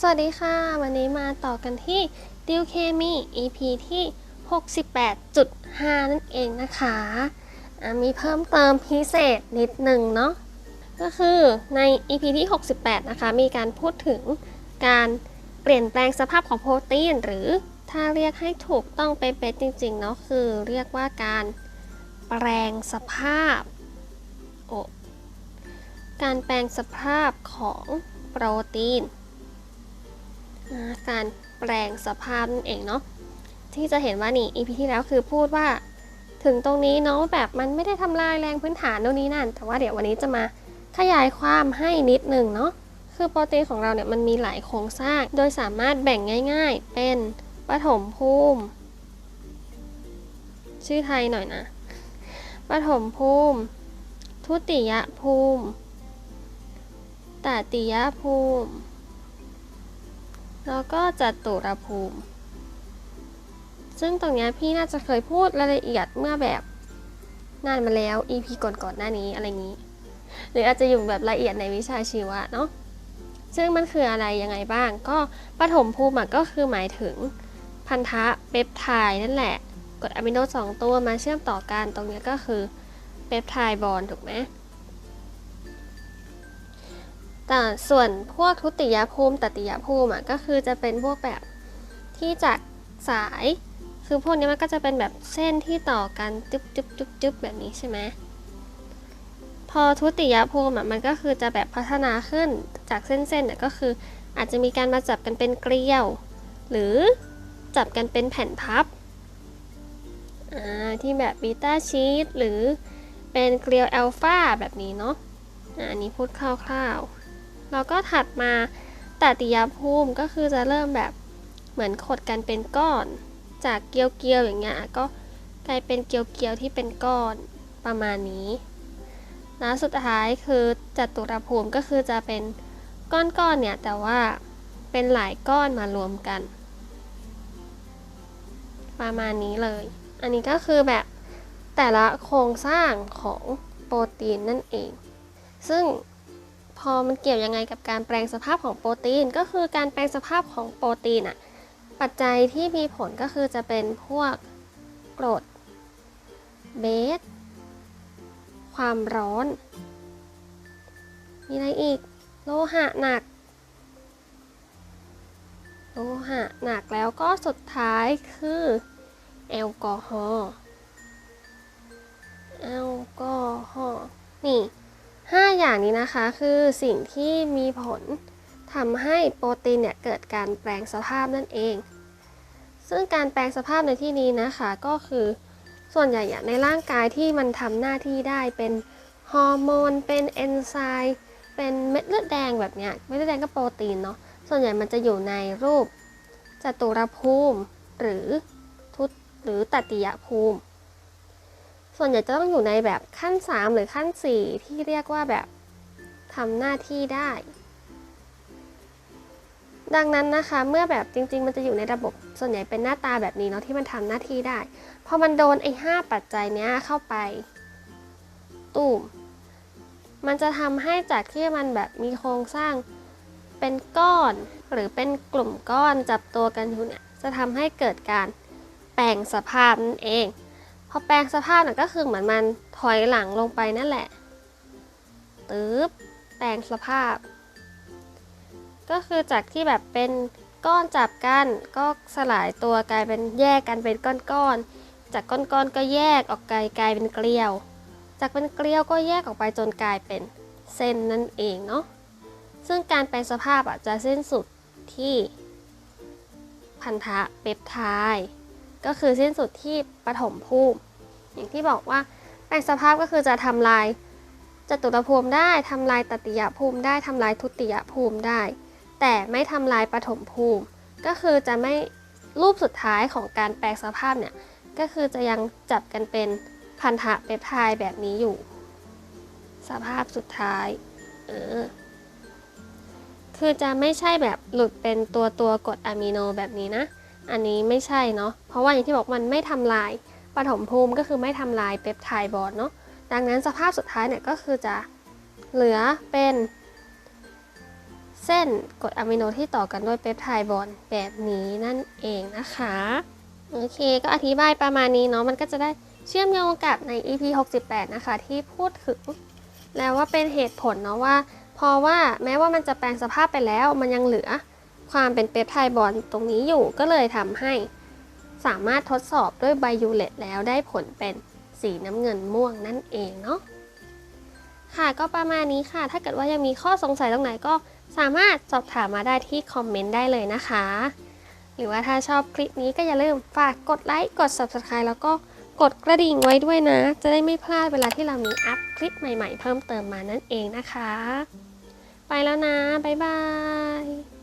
สวัสดีค่ะ วันนี้มาต่อกันที่ดิวเคมี EP ที่ 68.5 นั่นเองนะคะมีเพิ่มเติมพิเศษนิดหนึ่งเนาะก็คือใน EP ที่ 68 นะคะ มีการพูดถึงการเปลี่ยนแปลงสภาพของโปรตีน หรือถ้าเรียกให้ถูกต้องเป๊ะๆจริงๆเนาะคือเรียกว่าการแปลงสภาพโอการแปลงสภาพของโปรตีน การแปลงสภาพนั่นเองเนาะที่จะเห็นว่านี่ EP ที่แล้วคือพูดว่า ถึงตรงนี้เนาะแบบมันไม่ได้ทำลายแรงพื้นฐานโน่นนี้นั่น แต่ว่าเดี๋ยววันนี้จะมาขยายความให้นิดหนึ่งเนาะคือโปรตีนของเราเนี่ยมันมีหลายโครงสร้าง โดยสามารถแบ่งง่าย ๆ เป็นปฐมภูมิ ชื่อไทยหน่อยนะปฐมภูมิ ทุติยภูมิตติยภูมิ แล้วก็จัตุรภูมิ ซึ่งตรงเนี้ยพี่น่าจะเคยพูดรายละเอียดเมื่อแบบนานมาแล้ว EP ก่อนๆหน้านี้อะไรอย่างนี้ หรืออาจจะอยู่แบบละเอียดในวิชาชีวะเนาะซึ่งมันคืออะไรยังไงบ้าง ก็ปฐมภูมิก็คือหมายถึงพันธะเปปไทด์นั่นแหละกรดอะมิโนสองตัวมาเชื่อมต่อกันตรงเนี้ยก็คือเปปไทด์บอนด์ถูกไหม แต่ส่วนพวกทุติยภูมิตติยภูมิอะก็คือจะเป็นพวกแบบที่จากสาย คือพวกนี้มันก็จะเป็นแบบเส้นที่ต่อกันจุ๊บจุ๊บจุ๊บจุ๊บแบบนี้ใช่ไหมพอทุติยภูมิอะมันก็คือจะแบบพัฒนาขึ้นจากเส้นๆเนี่ยก็คืออาจจะมีการมาจับกันเป็นเกลียว หรือจับกันเป็นแผ่นพับที่แบบบีตาชีตหรือเป็นเกลียวอัลฟาแบบนี้เนาะอันนี้พูดคร่าวๆ แล้วก็ถัดมาตติยภูมิก็คือจะเริ่มแบบเหมือนขดกันเป็นก้อน จากเกลียวๆอย่างเงี้ยก็กลายเป็นเกลียวๆที่เป็นก้อนประมาณนี้แล้วสุดท้ายคือจัตุรภูมิก็คือจะเป็นก้อนๆเนี่ยแต่ว่าเป็นหลายก้อนมารวมกัน ประมาณนี้เลย อันนี้ก็คือแบบแต่ละโครงสร้างของโปรตีนนั่นเอง ซึ่ง พอมันเกี่ยวยังไงกับการแปลงสภาพของโปรตีน ก็คือการแปลงสภาพของโปรตีนอะปัจจัยที่มีผลก็คือจะเป็นพวกกรดเบส ความร้อน มีอะไรอีก โลหะหนัก โลหะหนักแล้วก็สุดท้ายคือแอลกอฮอล์ อย่างนี้นะคะคือสิ่งที่มีผลทำให้โปรตีนเนี่ยเกิดการแปลงสภาพนั่นเอง ซึ่งการแปลงสภาพในที่นี้นะคะก็คือส่วนใหญ่ในร่างกายที่มันทำหน้าที่ได้เป็นฮอร์โมน เป็นเอนไซม์เป็นเม็ดเลือดแดงแบบเนี้ยเม็ดเลือดแดงก็โปรตีนเนาะส่วนใหญ่มันจะอยู่ในรูปจัตุรภูมิ หรือทุตหรือตติยภูมิ ส่วนใหญ่จะต้องอยู่ในแบบขั้น 3 หรือขั้น 4 ที่เรียกว่าแบบ ทำหน้าที่ได้ ดังนั้นนะคะ เมื่อแบบจริง ๆ มันจะอยู่ในระบบส่วนใหญ่เป็นหน้าตาแบบนี้เนาะที่มันทำหน้าที่ได้ พอมันโดนไอ้ห้าปัจจัยเนี้ยเข้าไปตูมมันจะทำให้จากที่มันแบบมีโครงสร้างเป็นก้อน หรือเป็นกลุ่มก้อนจับตัวกันอยู่เนี่ยจะทำให้เกิดการแปลงสภาพนั่นเอง พอแปลงสภาพน่ะก็คือเหมือนมันถอยหลังลงไปนั่นแหละตึ๊บ แปลงสภาพ ก็คือจากที่แบบเป็นก้อนจับกันก็สลายตัวกลายเป็นแยกกันเป็นก้อนๆ จากก้อนๆก็แยกออกกลายกลายเป็นเกลียว จากเป็นเกลียวก็แยกออกไปจนกลายเป็นเส้นนั่นเองเนาะ ซึ่งการแปลงสภาพอะจะสิ้นสุดที่พันธะเปปไทด์ก็คือสิ้นสุดที่ปฐมภูมิ อย่างที่บอกว่าแปลงสภาพก็คือจะทำลาย จตุรภูมิได้ทำลายตติยภูมิได้ทำลายทุติยภูมิได้ แต่ไม่ทำลายปฐมภูมิ ก็คือจะไม่รูปสุดท้ายของการแปลงสภาพเนี่ยก็คือจะยังจับกันเป็นพันธะเปปไทด์แบบนี้อยู่ สภาพสุดท้ายเออคือจะไม่ใช่แบบหลุดเป็นตัวตัวกรดอะมิโนแบบนี้นะ อันนี้ไม่ใช่เนาะเพราะว่าอย่างที่บอกมันไม่ทำลายปฐมภูมิก็คือไม่ทำลายเปปไทด์บอดเนาะ ดังนั้นสภาพสุดท้ายเนี่ยก็คือจะเหลือเป็น เส้นกรดอะมิโนที่ต่อกันด้วยเปปไทด์บอนแบบนี้นั่นเองนะคะ โอเคก็อธิบายประมาณนี้เนาะมันก็จะได้เชื่อมโยงกับใน EP 68 นะคะ ที่พูดถึงแล้วว่าเป็นเหตุผลเนาะว่า เพราะว่าแม้ว่ามันจะแปลงสภาพไปแล้ว มันยังเหลือความเป็นเปปไทด์บอนตรงนี้อยู่ก็เลยทำให้สามารถทดสอบด้วยไบยูเลตแล้วได้ผลเป็น สีน้ำเงินม่วงนั่นเองเนาะค่ะก็ประมาณนี้ค่ะ ถ้าเกิดว่ายังมีข้อสงสัยตรงไหนก็สามารถสอบถามมาได้ที่คอมเมนต์ได้เลยนะคะ หรือว่าถ้าชอบคลิปนี้ก็อย่าลืมฝากกดไลค์กด Subscribe แล้วก็กดกระดิ่งไว้ด้วยนะ จะได้ไม่พลาดเวลาที่เรามีอัพคลิปใหม่ๆ เพิ่มเติมมานั่นเองนะคะ ไปแล้วนะ บ๊ายบาย